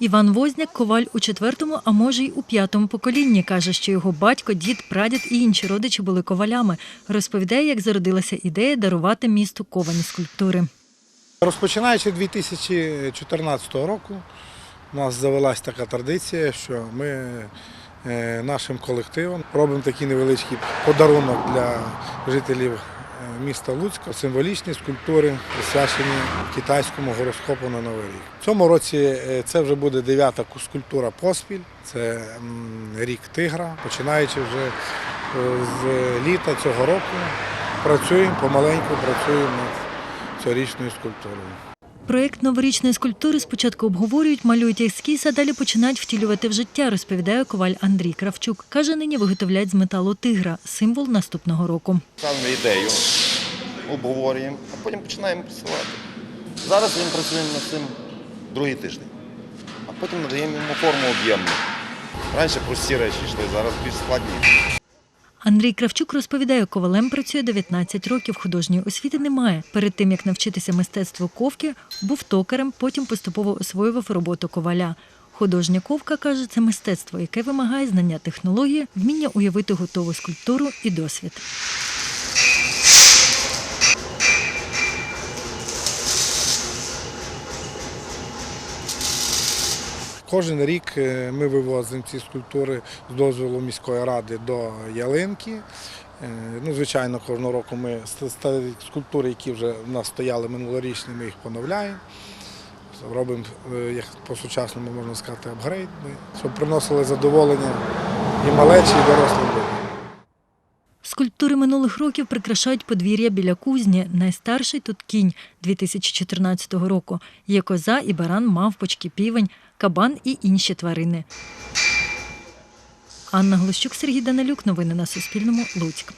Іван Возняк коваль у четвертому, а може й у п'ятому поколінні. Каже, що його батько, дід, прадід і інші родичі були ковалями. Розповідає, як зародилася ідея дарувати місту ковані скульптури. Розпочинаючи 2014 року, у нас завелась така традиція, що ми е, нашим колективом робимо такий невеличкий подарунок для жителів міста Луцька, символічні скульптури, присвячені китайському гороскопу на Новий рік. В цьому році е, це вже буде дев'ята скульптура поспіль, це рік тигра. Починаючи вже е, з літа цього року, працюємо помаленьку, працюємо над цьогорічною скульптурою. Проєкт новорічної скульптури спочатку обговорюють, малюють ескіз, а далі починають втілювати в життя, розповідає коваль Андрій Кравчук. Каже, нині виготовляють з металу тигра, символ наступного року. Ставимо ідею, обговорюємо, а потім починаємо працювати. Зараз він працює над цим другий тиждень, а потім надаємо йому форму об'ємну. Раніше прості речі йшли, зараз більш складні. Андрій Кравчук розповідає, ковалем працює 19 років, художньої освіти немає. Перед тим, як навчитися мистецтву ковки, був токарем, потім поступово освоював роботу коваля. Художня ковка, каже, це мистецтво, яке вимагає знання технології, вміння уявити готову скульптуру і досвід. Кожен рік е, ми вивозимо ці скульптури з дозволу міської ради до ялинки. Е, Ну, звичайно, кожного року ми скульптури, які вже в нас стояли минулорічні, ми їх поновляємо. Робимо, е, як по-сучасному можна сказати, апгрейд, щоб приносили задоволення і малечі, і дорослим людям. Скульптури минулих років прикрашають подвір'я біля кузні. Найстарший тут кінь 2014 року. Є коза і баран, мавпочки, півень, кабан і інші тварини. Анна Глущук, Сергій Данилюк. Новини на Суспільному. Луцьк.